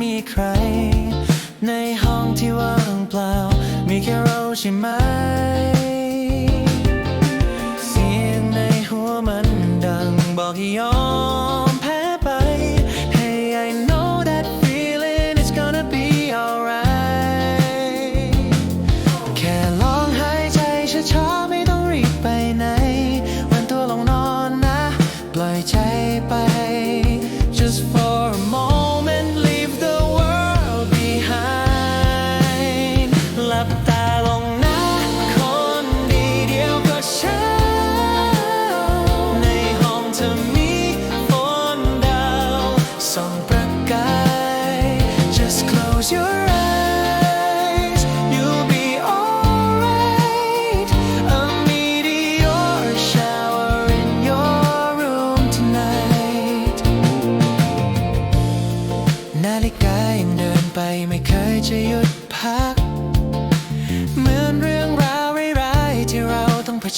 มีใคร ในห้องที่ว่างเปล่า มีแค่เราใช่ไหม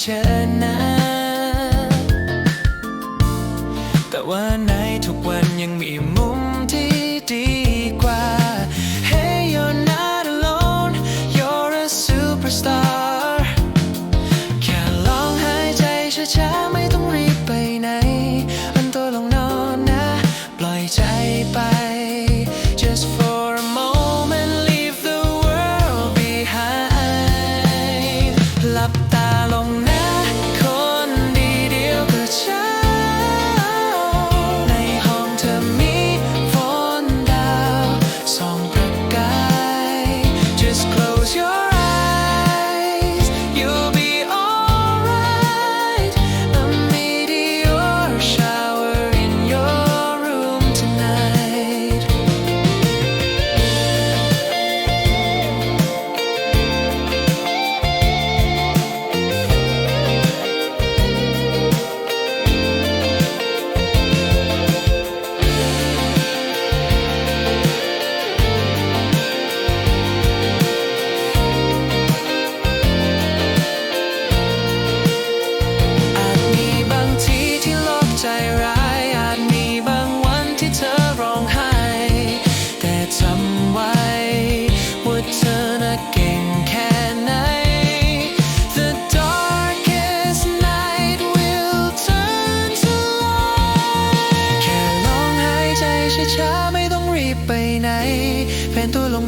ชิญน้าแต่ว่าในทุกวันยังมีมุมที่ดีกว่า Hey you're not alone you're a superstar แค่ลองหายใจช้าๆไม่ต้องรีบไปไหน อันตัวลงนอนนะ ปล่อยใจไป just for a moment leave the world behind หลับตา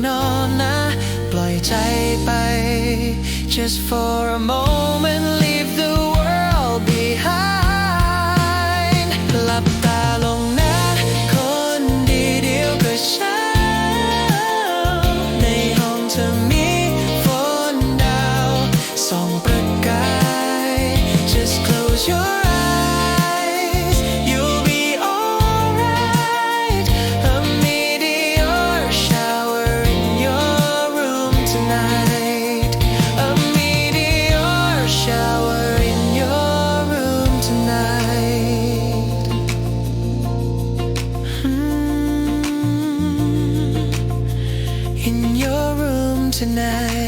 นอนนะ ปล่อยใจไป just for a moment leave the world behind หลับตาลงนะคนดีเดียวก็เช้าในห้องเธอมีฝนดาวส่องประกาย just close your tonight.